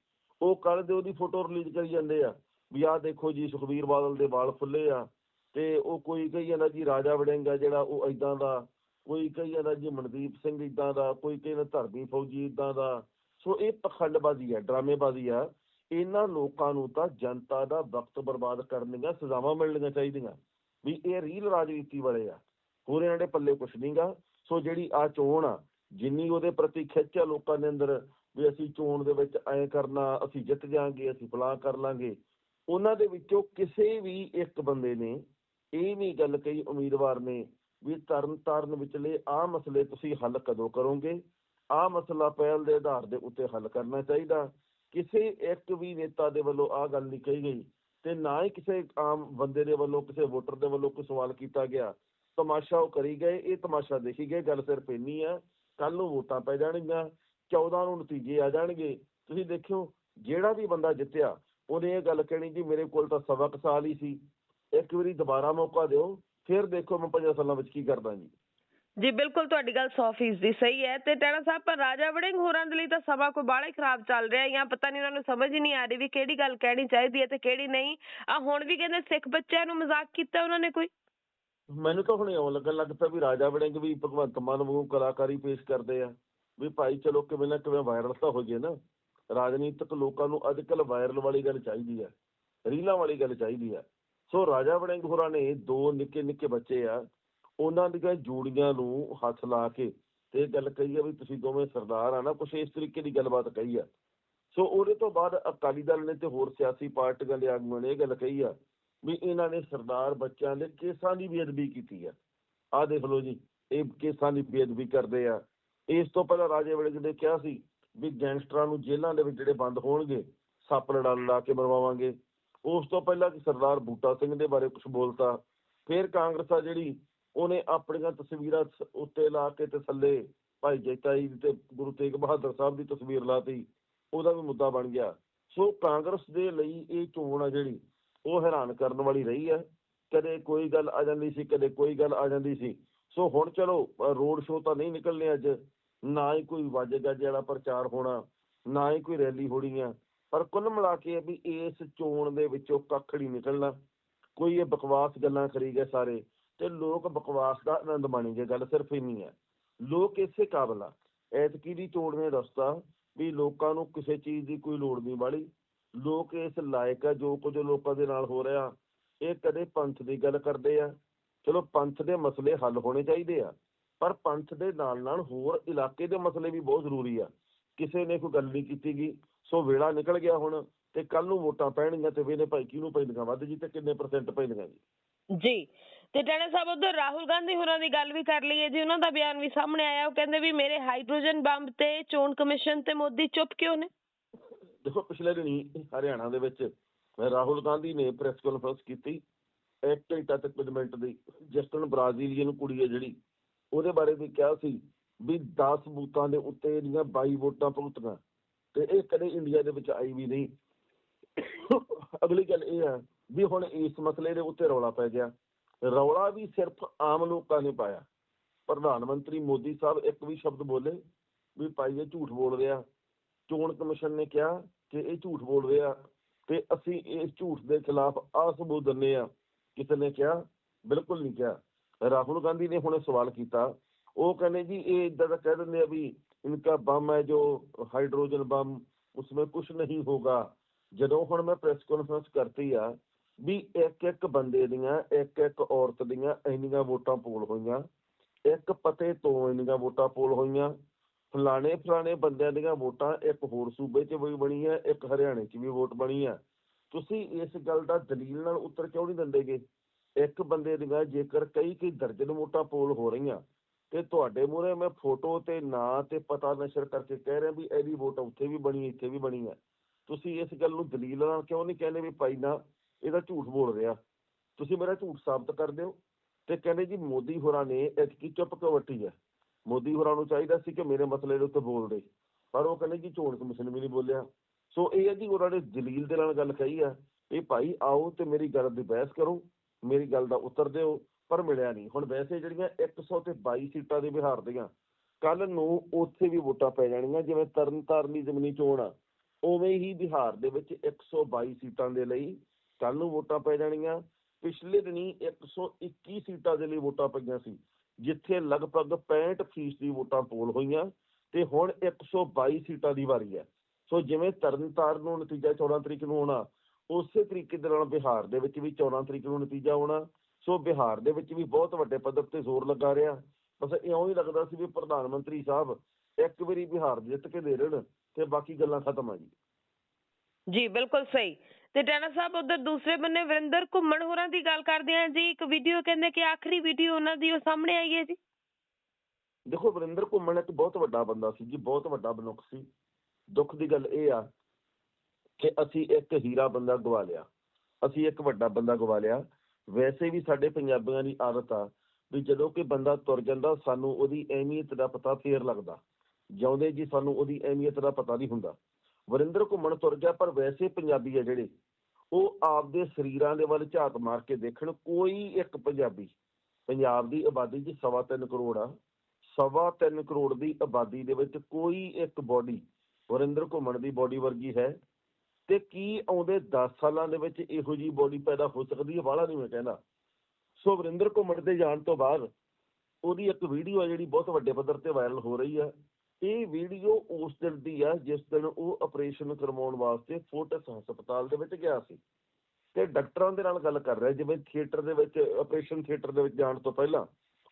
ਉਹ ਕੱਲ ਦੇ ਉਹਦੀ ਫੋਟੋ ਰਿਲੀਜ਼ ਕਰੀ ਜਾਂਦੇ ਆ। ਵੀ ਆਹ ਦੇਖੋ ਜੀ ਸੁਖਬੀਰ ਬਾਦਲ ਦੇ ਵਾਲ ਫੁੱਲੇ ਆ। ਤੇ ਉਹ ਕੋਈ ਕਹੀ ਜਾਂਦਾ ਜੀ ਰਾਜਾ ਵੜਿੰਗ ਆ ਜਿਹੜਾ ਉਹ ਇਦਾਂ ਦਾ, ਕੋਈ ਕਹੀ ਜਾਂਦਾ ਜੀ ਮਨਦੀਪ ਸਿੰਘ ਇਦਾਂ ਦਾ, ਕੋਈ ਕਹੀ ਜਾਂਦਾ ਧਰਮੀ ਫੌਜੀ ਇਦਾਂ ਦਾ। ਸੋ ਇਹ ਪਖੰਡਬਾਜ਼ੀ ਆ, ਡਰਾਮੇਬਾਜ਼ੀ ਆ। ਇਹਨਾਂ ਲੋਕਾਂ ਨੂੰ ਤਾਂ ਜਨਤਾ ਦਾ ਵਕਤ ਬਰਬਾਦ ਕਰਨ ਦੀਆਂ ਸਜ਼ਾਵਾਂ ਮਿਲਣੀਆਂ ਚਾਹੀਦੀਆਂ। ਵੀ ਇਹ ਰੀਲ ਰਾਜਨੀਤੀ ਵਾਲੇ ਆ। ਹੋਰ ਇਹਨਾਂ ਦੇ ਪੱਲੇ ਕੁਛ ਨਹੀਂਗਾ ਸੋ ਜਿਹੜੀ ਆ ਚੋਣ ਆ, ਜਿੰਨੀ ਉਹਦੇ ਪ੍ਰਤੀ ਖਿੱਚ ਆ ਲੋਕਾਂ ਦੇ ਅੰਦਰ, ਵੀ ਅਸੀਂ ਚੋਣ ਦੇ ਵਿੱਚ ਐਂ ਕਰਨਾ, ਅਸੀਂ ਜਿੱਤ ਜਾਾਂਗੇ, ਅਸੀਂ ਫਲਾਂ ਕਰ ਲਾਂਗੇ, ਉਹਨਾਂ ਦੇ ਵਿੱਚੋਂ ਕਿਸੇ ਵੀ ਇੱਕ ਬੰਦੇ ਨੇ ਇਹ ਵੀ ਗੱਲ ਕਹੀ ਉਮੀਦਵਾਰ ਨੇ ਵੀ ਤਰਨ ਤਾਰਨ ਵਿਚਲੇ ਆਹ ਮਸਲੇ ਤੁਸੀਂ ਹੱਲ ਕਦੋਂ ਕਰੋਗੇ? ਆਹ ਮਸਲਾ ਪਹਿਲ ਦੇ ਆਧਾਰ ਦੇ ਉੱਤੇ ਹੱਲ ਕਰਨਾ ਚਾਹੀਦਾ। ਕਿਸੇ ਇੱਕ ਵੀ ਨੇਤਾ ਦੇ ਵੱਲੋਂ ਆਹ ਗੱਲ ਨਹੀਂ ਕਹੀ ਗਈ ਤੇ ਨਾ ਹੀ ਕਿਸੇ ਆਮ ਬੰਦੇ ਦੇ ਵੱਲੋਂ, ਕਿਸੇ ਵੋਟਰ ਦੇ ਵੱਲੋਂ ਕੋਈ ਸਵਾਲ ਕੀਤਾ ਗਿਆ। ਤਮਾਸ਼ਾ ਉਹ ਕਰੀ ਗਏ, ਇਹ ਤਮਾਸ਼ਾ ਦੇਖੀ ਗਏ, ਗੱਲ ਸਿਰਫ ਇੰਨੀ ਆ ਕੱਲ ਨੂੰ ਵੋਟਾਂ ਪੈ ਜਾਣਗੀਆਂ 14 ਨੂੰ ਨਤੀਜੇ ਆ ਜਾਣਗੇ। ਤੁਸੀਂ ਦੇਖਿਓ, ਜਿਹੜਾ ਵੀ ਬੰਦਾ ਜਿੱਤਿਆ, ਉਹਨੇ ਇਹ ਗੱਲ ਕਹਿਣੀ ਜੀ ਮੇਰੇ ਕੋਲ ਤਾਂ ਸਵਾ ਕੁ ਸਾਲ ਹੀ ਸੀ। ਇੱਕ ਵਾਰੀ ਦੁਬਾਰਾ ਮੌਕਾ ਦਿਓ ਫਿਰ ਦੇਖੋ ਮੈਂ ਪੰਜਾਂ ਸਾਲਾਂ ਵਿੱਚ ਕੀ ਕਰਦਾ ਜੀ।
ਜੀ ਬਿਲਕੁਲ ਤੁਹਾਡੀ ਗੱਲ 100% ਦੀ ਸਹੀ ਹੈ। ਤੇ ਟੈਣਾ ਸਾਹਿਬ ਪਰ ਰਾਜਾ ਵੜਿੰਗ ਹੋਰਾਂ ਦੇ ਲਈ ਤਾਂ ਸਮਾਂ ਕੋਈ ਬਾਹਲਾ ਹੀ ਖਰਾਬ ਚੱਲ ਰਿਹਾ ਜਾਂ ਪਤਾ ਨਹੀਂ ਉਹਨਾਂ ਨੂੰ ਸਮਝ ਹੀ ਨਹੀਂ ਆ ਰਹੀ ਵੀ ਕਿਹੜੀ ਗੱਲ ਕਹਿਣੀ ਚਾਹੀਦੀ ਹੈ ਤੇ ਕਿਹੜੀ ਨਹੀਂ। ਆ ਹੁਣ ਵੀ ਕਹਿੰਦੇ ਸਿੱਖ ਬੱਚਿਆਂ ਨੂੰ ਮਜ਼ਾਕ ਕੀਤਾ ਉਹਨਾਂ ਨੇ ਕੋਈ?
ਮੈਨੂੰ ਤਾਂ ਹੁਣ ਇਉਂ ਲੱਗਣ ਲੱਗ ਪਿਆ ਵੀ ਰਾਜਾ ਵੜਿੰਗ ਵੀ ਭਗਵੰਤ ਮਾਨ ਵਾਂਗੂ ਕਲਾਕਾਰੀ ਪੇਸ਼ ਕਰਦੇ ਆ। ਵੀ ਭਾਈ ਚਲੋ ਕਿਵੇਂ ਨਾ ਕਿਵੇਂ ਵਾਇਰਲ ਤਾਂ ਹੋ ਜੇ ਨਾ। ਰਾਜਨੀਤਿਕ ਲੋਕਾਂ ਨੂੰ ਅੱਜ ਕੱਲ ਵਾਇਰਲ ਵਾਲੀ ਗੱਲ ਚਾਹੀਦੀ ਆ ਰੀਲਾਂ ਵਾਲੀ ਗੱਲ ਚਾਹੀਦੀ ਆ ਸੋ ਰਾਜਾ ਵੜਿੰਗ ਹੋਰਾਂ ਨੇ ਦੋ ਨਿੱਕੇ ਨਿੱਕੇ ਬੱਚੇ ਆ, ਉਹਨਾਂ ਦੀਆਂ ਜੋੜੀਆਂ ਨੂੰ ਹੱਥ ਲਾ ਕੇ ਤੇ ਇਹ ਗੱਲ ਕਹੀ ਆ ਵੀ ਤੁਸੀਂ ਦੋਵੇਂ ਸਰਦਾਰ ਆ ਨਾ, ਕੁਛ ਇਸ ਤਰੀਕੇ ਦੀ ਗੱਲਬਾਤ ਕਹੀ ਆ। ਸੋ ਉਹਦੇ ਤੋਂ ਬਾਅਦ ਅਕਾਲੀ ਦਲ ਨੇ ਤੇ ਹੋਰ ਸਿਆਸੀ ਪਾਰਟੀਆਂ ਦੇ ਆਗੂਆਂ ਨੇ ਇਹ ਗੱਲ ਕਹੀ ਆ ਵੀ ਇਹਨਾਂ ਨੇ ਸਰਦਾਰ ਬੱਚਿਆਂ ਦੇ ਕੇਸਾਂ ਦੀ ਬੇਅਦਬੀ ਕੀਤੀ ਆ। ਆਹ ਦੇਖ ਲਓ ਜੀ, ਇਹ ਕੇਸਾਂ ਦੀ ਬੇਅਦਬੀ ਕਰਦੇ ਆ। ਇਸ ਤੋਂ ਪਹਿਲਾਂ ਰਾਜੇ ਵੜਿੰਗ ਨੇ ਕਿਹਾ ਸੀ ਵੀ ਗੈਂਗਸਟਰਾਂ ਨੂੰ ਜੇਲ੍ਹਾਂ ਦੇ ਵਿੱਚ ਜਿਹੜੇ ਬੰਦ ਹੋਣਗੇ, ਸੱਪ ਲੜਾ ਲਾ ਕੇ ਮਰਵਾਵਾਂਗੇ। ਉਸ ਤੋਂ ਪਹਿਲਾਂ ਸਰਦਾਰ ਬੂਟਾ ਸਿੰਘ ਦੇ ਬਾਰੇ ਕੁਝ ਬੋਲਤਾ, ਫਿਰ ਕਾਂਗਰਸ ਆ ਜਿਹੜੀ, ਉਹਨੇ ਆਪਣੀਆਂ ਤਸਵੀਰਾਂ ਉੱਤੇ ਲਾ ਕੇ ਤਸੱਲੇ ਭਾਈ ਜੈਤਾ ਜੀ ਤੇ ਗੁਰੂ ਤੇਗ ਬਹਾਦਰ ਸਾਹਿਬ ਦੀ ਤਸਵੀਰ ਲਾਤੀ, ਉਹਦਾ ਵੀ ਮੁੱਦਾ ਬਣ ਗਿਆ। ਸੋ ਕਾਂਗਰਸ ਦੇ ਲਈ ਇਹ ਚੋਣ ਆ ਜਿਹੜੀ, ਉਹ ਹੈਰਾਨ ਕਰਨ ਵਾਲੀ ਰਹੀ ਹੈ ਕਦੇ ਕੋਈ ਗੱਲ ਆ ਜਾਂਦੀ ਸੀ, ਕਦੇ ਕੋਈ ਗੱਲ ਆ ਜਾਂਦੀ ਸੀ। ਸੋ ਹੁਣ ਚਲੋ ਰੋਡ ਸ਼ੋਅ ਤਾਂ ਨਹੀਂ ਨਿਕਲਨੇ ਅੱਜ। ਨਾ ਹੀ ਕੋਈ ਵਾਜੇ ਗਾਜੇ ਵਾਲਾ ਪ੍ਰਚਾਰ ਹੋਣਾ, ਨਾ ਹੀ ਕੋਈ ਰੈਲੀ ਹੋਣੀ ਆ। ਪਰ ਕੁੱਲ ਮਿਲਾ ਕੇ ਵੀ ਇਸ ਚੋਣ ਦੇ ਵਿੱਚੋਂ ਕੱਖ ਨਹੀਂ ਨਿਕਲਣਾ। ਕੋਈ ਇਹ ਬਕਵਾਸ ਗੱਲਾਂ ਕਰੀ ਗਏ ਸਾਰੇ ਤੇ ਲੋਕ ਬਕਵਾਸ ਦਾ ਆਨੰਦ ਮਾਣੀਗੇ ਗੱਲ ਸਿਰਫ ਇੰਨੀ ਹੈ। ਲੋਕ ਇਸੇ ਕਾਬਲ ਆ। ਐਤਕੀ ਦੀ ਚੋਣ ਨੇ ਦੱਸਤਾ ਵੀ ਲੋਕਾਂ ਨੂੰ ਕਿਸੇ ਚੀਜ਼ ਦੀ ਕੋਈ ਲੋੜ ਨਹੀਂ ਵਾਲੀ। ਲੋਕ ਇਸ ਲਾਇਕ ਆ, ਜੋ ਕੁਝ ਲੋਕਾਂ ਦੇ ਨਾਲ ਹੋ ਰਿਹਾ, ਇਹ ਕਦੇ ਪੰਥ ਦੀ ਗੱਲ ਕਰਦੇ ਆ। ਚਲੋ ਪੰਥ ਦੇ ਮਸਲੇ ਹੱਲ ਹੋਣੇ ਚਾਹੀਦੇ ਆ, ਪਰ ਪੰਥ ਦੇ ਨਾਲ ਨਾਲ ਹੋਰ ਇਲਾਕੇ ਦੇ ਮਸਲੇ ਵੀ ਬਹੁਤ ਜ਼ਰੂਰੀ ਆ। ਕਿਸੇ ਨੇ ਕੋਈ ਗੱਲ ਨਹੀਂ ਕੀਤੀ ਗਈ ਸੋ ਵੇਲਾ ਨਿਕਲ ਗਿਆ ਹੁਣ ਤੇ ਕੱਲ ਨੂੰ ਵੋਟਾਂ ਪੈਣਗੀਆਂ ਤੇ ਵੇਲੇ ਭਾਈ ਕਿਹਨੂੰ ਪੈਣਗੀਆਂ ਵੱਧ ਜੀ ਤੇ ਕਿੰਨੇ ਪਰਸੈਂਟ ਪੈਣਗੀਆਂ ਜੀ?
ਜੀ ਤੇ ਟਾਣਾ ਸਾਹਿਬ ਉਧਰ ਰਾਹੁਲ ਗਾਂਧੀ ਹੋਰਾਂ ਦੀ ਗੱਲ ਵੀ ਕਰ ਲਈਏ ਜੀ ਉਹਨਾਂ ਦਾ ਬਿਆਨ ਵੀ ਸਾਹਮਣੇ ਆਇਆ ਉਹ ਕਹਿੰਦੇ ਵੀ ਮੇਰੇ ਹਾਈਡਰੋਜਨ ਬੰਬ ਤੇ ਚੋਣ ਕਮਿਸ਼ਨ ਤੇ ਮੋਦੀ ਚੁੱਪ ਕਿਉਂ ਨੇ?
ਦੇਖੋ ਪਿਛਲੇ ਦਿਨੀ ਹਰਿਆਣਾ ਦੇ ਵਿੱਚ ਰਾਹੁਲ ਗਾਂਧੀ ਨੇ ਪ੍ਰੈਸ ਕਾਨਫਰੰਸ ਕੀਤੀ ਇੱਕ ਘੰਟਾ ਤੇ ਕੁਝ ਮਿੰਟ ਦੀ ਜਸਟਨ ਬ੍ਰਾਜ਼ੀਲੀਅਨ ਕੁੜੀ ਹੈ ਜਿਹੜੀ ਉਹਦੇ ਬਾਰੇ ਵੀ ਕਿਹਾ ਸੀ ਵੀ 10 ਬੂਥਾਂ ਦੇ ਉੱਤੇ ਇਹਦੀਆਂ 22 ਵੋਟਾਂ ਭੁਗਤੀਆਂ ਤੇ ਇਹ ਕਦੇ ਇੰਡੀਆ ਦੇ ਵਿੱਚ ਆਈ ਵੀ ਨਹੀਂ। ਅਗਲੀ ਗੱਲ ਇਹ ਹੈ ਵੀ ਹੁਣ ਇਸ ਮਸਲੇ ਦੇ ਉੱਤੇ ਰੌਲਾ ਪੈ ਗਿਆ। ਰੌਲਾ ਵੀ ਸਿਰਫ ਆਮ ਲੋਕਾਂ ਨੇ ਪਾਇਆ। ਪ੍ਰਧਾਨ ਮੰਤਰੀ ਮੋਦੀ ਸਾਹਿਬ ਇੱਕ ਵੀ ਸ਼ਬਦ ਬੋਲੇ ਵੀ ਭਾਈ ਇਹ ਝੂਠ ਬੋਲ ਰਿਹਾ। ਚੋਣ ਕਮਿਸ਼ਨ ਨੇ ਕਿਹਾ ਕਿ ਇਹ ਝੂਠ ਬੋਲ ਰਿਹਾ ਤੇ ਅਸੀਂ ਇਸ ਝੂਠ ਦੇ ਖਿਲਾਫ ਆ ਸਬੂਤ ਦਿੰਨੇ ਆ ਕਿਸੇ ਨੇ ਕਿਹਾ, ਬਿਲਕੁਲ ਨਹੀਂ ਕਿਹਾ। ਰਾਹੁਲ ਗਾਂਧੀ ਨੇ ਹੁਣ ਸਵਾਲ ਕੀਤਾ। ਉਹ ਕਹਿੰਦੇ ਜੀ, ਇਹ ਇਦਾਂ ਦਾ ਕਹਿ ਦਿੰਦੇ ਆ ਵੀ ਇਨਕਾ ਬੰਮ ਹੈ ਜੋ ਹਾਈਡਰੋਜਨ ਬੰਮ ਉਸमें ਕੁਝ ਨਹੀਂ ਹੋਗਾ ਜਦੋਂ ਹੁਣ ਮੈਂ ਪ੍ਰੈਸ ਕਾਨਫਰੰਸ ਕਰਤੀ ਆ ਵੀ ਇੱਕ ਇੱਕ ਬੰਦੇ ਦੀਆਂ ਇੱਕ ਇੱਕ ਔਰਤ ਦੀਆਂ ਇੰਨੀਆਂ ਵੋਟਾਂ ਪੋਲ ਹੋਈਆਂ ਇੱਕ ਪਤੇ ਤੋਂ ਇੰਨੀਆਂ ਵੋਟਾਂ ਪੋਲ ਹੋਈਆਂ ਫਲਾਣੇ ਫਲਾਣੇ ਬੰਦਿਆਂ ਦੀਆਂ ਵੋਟਾਂ ਇੱਕ ਹੋਰ ਸੂਬੇ 'ਚ ਵੀ ਬਣੀ ਹੈ ਇੱਕ ਹਰਿਆਣੇ 'ਚ ਵੀ ਵੋਟ ਬਣੀ ਹੈ ਤੁਸੀਂ ਇਸ ਗੱਲ ਦਾ ਦਲੀਲ ਨਾਲ ਉੱਤਰ ਕਿਉਂ ਨਹੀਂ ਦਿੰਦੇਗੇ ਇੱਕ ਬੰਦੇ ਦੀਆਂ ਜੇਕਰ ਕਈ ਕਈ ਦਰਜਨ ਵੋਟਾਂ ਪੋਲ ਹੋ ਰਹੀਆਂ ਤੇ ਤੁਹਾਡੇ ਮੂਹਰੇ ਮੈਂ ਫੋਟੋ ਤੇ ਨਾਂ ਤੇ ਪਤਾ ਨਸ਼ਰ ਕਰਕੇ ਕਹਿ ਰਿਹਾ ਵੀ ਇਹਦੀ ਵੋਟ ਉੱਥੇ ਵੀ ਬਣੀ ਇੱਥੇ ਵੀ ਬਣੀ ਹੈ। ਤੁਸੀਂ ਇਸ ਗੱਲ ਨੂੰ ਦਲੀਲ ਨਾਲ ਕਿਉਂ ਨਹੀਂ ਕਹਿੰਦੇ ਵੀ ਭਾਈ ਨਾ, ਇਹਦਾ ਝੂਠ ਬੋਲ ਰਿਹਾ। ਤੁਸੀਂ ਮੇਰਾ ਝੂਠ ਸਾਬਤ ਕਰ ਦਿਓ ਤੇ ਕਹਿੰਦੇ ਜੀ ਮੋਦੀ ਹੋਰਾਂ ਨੇ ਇਤਕੀ ਚੁੱਪ ਕਿਉਂ ਵੱਟੀ ਹੈ? ਮੋਦੀ ਹੋਰਾਂ ਨੂੰ ਚਾਹੀਦਾ ਸੀ ਕਿ ਮੇਰੇ ਮਸਲੇ ਦੇ ਉੱਤੇ ਬੋਲਦੇ ਪਰ ਉਹ ਕਹਿੰਦੇ ਜੀ ਚੋਣ ਕਮਿਸ਼ਨ ਵੀ ਨਹੀਂ ਬੋਲਿਆ। ਸੋ ਇਹ ਹੈ ਜੀ ਉਹਨਾਂ ਨੇ ਦਲੀਲ ਦੇ ਨਾਲ ਗੱਲ ਕਹੀ ਆ ਇਹ ਭਾਈ ਆਓ ਤੇ ਮੇਰੀ ਗੱਲ ਦੀ ਬਹਿਸ ਕਰੋ, ਮੇਰੀ ਗੱਲ ਦਾ ਉੱਤਰ ਦਿਓ। ਪਰ ਮਿਲਿਆ ਨਹੀਂ। ਹੁਣ ਵੈਸੇ ਜਿਹੜੀਆਂ 100 ਤੇ 22 ਸੀਟਾਂ ਦੇ ਬਿਹਾਰ ਦੀਆਂ ਕੱਲ ਨੂੰ ਉੱਥੇ ਵੀ ਵੋਟਾਂ ਪੈ ਜਾਣੀਆਂ, ਜਿਵੇਂ ਤਰਨਤਾਰਨ ਦੀ ਜ਼ਮੀਨੀ ਚੋਣ ਆ, ਉਵੇਂ ਹੀ ਬਿਹਾਰ ਦੇ ਵਿੱਚ 122 ਸੀਟਾਂ ਦੇ ਲਈ ਕੱਲ ਨੂੰ ਵੋਟਾਂ ਪੈ ਜਾਣੀਆਂ। ਪਿਛਲੇ ਦਿਨੀ 121 ਸੀਟਾਂ ਦੇ ਲਈ ਵੋਟਾਂ ਪਈਆਂ ਸੀ, ਜਿੱਥੇ ਲਗਭਗ 65% ਫੀਸਦੀ ਦੀ ਵੋਟਾਂ ਪੋਲ ਹੋਈਆਂ ਤੇ ਹੁਣ 122 ਸੀਟਾਂ ਦੀ ਵਾਰੀ ਹੈ ਸੋ ਜਿਵੇਂ ਤਰਨਤਾਰਨ ਨੂੰ ਨਤੀਜਾ 14 ਤਰੀਕ ਨੂੰ ਆਉਣਾ, ਉਸੇ ਤਰੀਕੇ ਦੇ ਨਾਲ ਬਿਹਾਰ ਦੇ ਵਿੱਚ ਵੀ 14 ਤਰੀਕ ਨੂੰ ਨਤੀਜਾ ਆਉਣਾ ਸੋ ਬਿਹਾਰ ਦੇ ਵਿੱਚ ਵੀ ਬਹੁਤ ਵੱਡੇ ਪੱਧਰ ਤੇ ਜ਼ੋਰ ਲੱਗਾ ਰਿਹਾ। ਬਸ ਇਉਂ ਹੀ ਲੱਗਦਾ ਸੀ ਵੀ ਪ੍ਰਧਾਨ ਮੰਤਰੀ ਸਾਹਿਬ ਇੱਕ ਵਾਰੀ ਬਿਹਾਰ ਜਿੱਤ ਕੇ ਦੇ ਦੇਣ ਤੇ ਬਾਕੀ ਗੱਲਾਂ ਖਤਮ ਆ ਜੀ।
ਜੀ ਬਿਲਕੁਲ ਸਹੀ। ਤੇ ਟਾਣਾ ਸਾਹਿਬ ਉਧਰ ਦੂਸਰੇ ਬੰਨੇ ਵਰਿੰਦਰ ਘੁੰਮਣ ਹੋਰਾਂ ਦੀ ਗੱਲ ਕਰਦੇ ਆ ਜੀ। ਇੱਕ ਵੀਡੀਓ ਕਹਿੰਦੇ ਕਿ ਆਖਰੀ ਵੀਡੀਓ ਉਹਨਾਂ ਦੀ ਉਹ ਸਾਹਮਣੇ ਆਈ ਹੈ ਜੀ।
ਦੇਖੋ ਵਰਿੰਦਰ ਘੁੰਮਣ ਇੱਕ ਬਹੁਤ ਵੱਡਾ ਬੰਦਾ ਸੀ ਜੀ ਬਹੁਤ ਵੱਡਾ ਮਨੁੱਖ ਸੀ। ਦੁੱਖ ਦੀ ਗੱਲ ਇਹ ਆ ਕਿ ਅਸੀਂ ਇੱਕ ਹੀਰਾ ਬੰਦਾ ਗਵਾ ਲਿਆ। ਅਸੀਂ ਇੱਕ ਵੱਡਾ ਬੰਦਾ ਗਵਾ ਲਿਆ। ਵੈਸੇ ਵੀ ਸਾਡੇ ਪੰਜਾਬੀਆਂ ਦੀ ਆਦਤ ਆ ਵੀ ਜਦੋਂ ਕਿ ਬੰਦਾ ਤੁਰ ਜਾਂਦਾ, ਸਾਨੂੰ ਉਹਦੀ ਅਹਿਮੀਅਤ ਦਾ ਪਤਾ ਫੇਰ ਲੱਗਦਾ। ਜਿਉਂਦੇ ਜੀ ਸਾਨੂੰ ਉਹਦੀ ਅਹਿਮੀਅਤ ਦਾ ਪਤਾ ਨਹੀਂ ਹੁੰਦਾ। ਵਰਿੰਦਰ ਘੁੰਮਣ ਤੁਰ ਗਿਆ, ਪਰ ਵੈਸੇ ਪੰਜਾਬੀ ਆ ਜਿਹੜੇ, ਉਹ ਆਪਦੇ ਸਰੀਰਾਂ ਦੇ ਵੱਲ ਝਾਤ ਮਾਰ ਕੇ ਦੇਖਣ, ਕੋਈ ਇੱਕ ਪੰਜਾਬੀ ਪੰਜਾਬ ਦੀ ਆਬਾਦੀ ਜੀ ਸਵਾ ਤਿੰਨ ਕਰੋੜ ਆ। ਸਵਾ ਤਿੰਨ ਕਰੋੜ ਦੀ ਆਬਾਦੀ ਦੇ ਵਿੱਚ ਕੋਈ ਇੱਕ ਬੋਡੀ ਵਰਿੰਦਰ ਘੁੰਮਣ ਦੀ ਬੋਡੀ ਵਰਗੀ ਹੈ। ਤੇ ਕੀ ਆਉਂਦੇ 10 ਸਾਲਾਂ ਦੇ ਵਿੱਚ ਇਹੋ ਜੀ ਬੋਡੀ ਪੈਦਾ ਹੋ ਸਕਦੀ ਹੈ? ਵਾਲਾ ਨਹੀਂ ਮੈਂ ਕਹਿੰਦਾ। ਸੋ ਵਰਿੰਦਰ ਘੁੰਮਣ ਦੇ ਜਾਣ ਤੋਂ ਬਾਅਦ ਉਹਦੀ ਇੱਕ ਵੀਡੀਓ ਆ ਜਿਹੜੀ ਬਹੁਤ ਵੱਡੇ ਪੱਧਰ ਤੇ ਵਾਇਰਲ ਹੋ ਰਹੀ ਆ। ਇਹ ਵੀਡੀਓ ਉਸ ਦਿਨ ਦੀ ਆ ਜਿਸ ਦਿਨ ਉਹ ਆਪਰੇਸ਼ਨ ਕਰਵਾਉਣ ਵਾਸਤੇ ਫੋਟਸ ਹਸਪਤਾਲ ਦੇ ਵਿੱਚ ਗਿਆ ਸੀ। ਤੇ ਡਾਕਟਰਾਂ ਦੇ ਨਾਲ ਗੱਲ ਕਰ ਰਿਹਾ, ਜਿਵੇਂ ਥੀਏਟਰ ਦੇ ਵਿੱਚ ਆਪਰੇਸ਼ਨ ਥੀਏਟਰ ਦੇ ਵਿੱਚ ਜਾਣ ਤੋਂ ਪਹਿਲਾਂ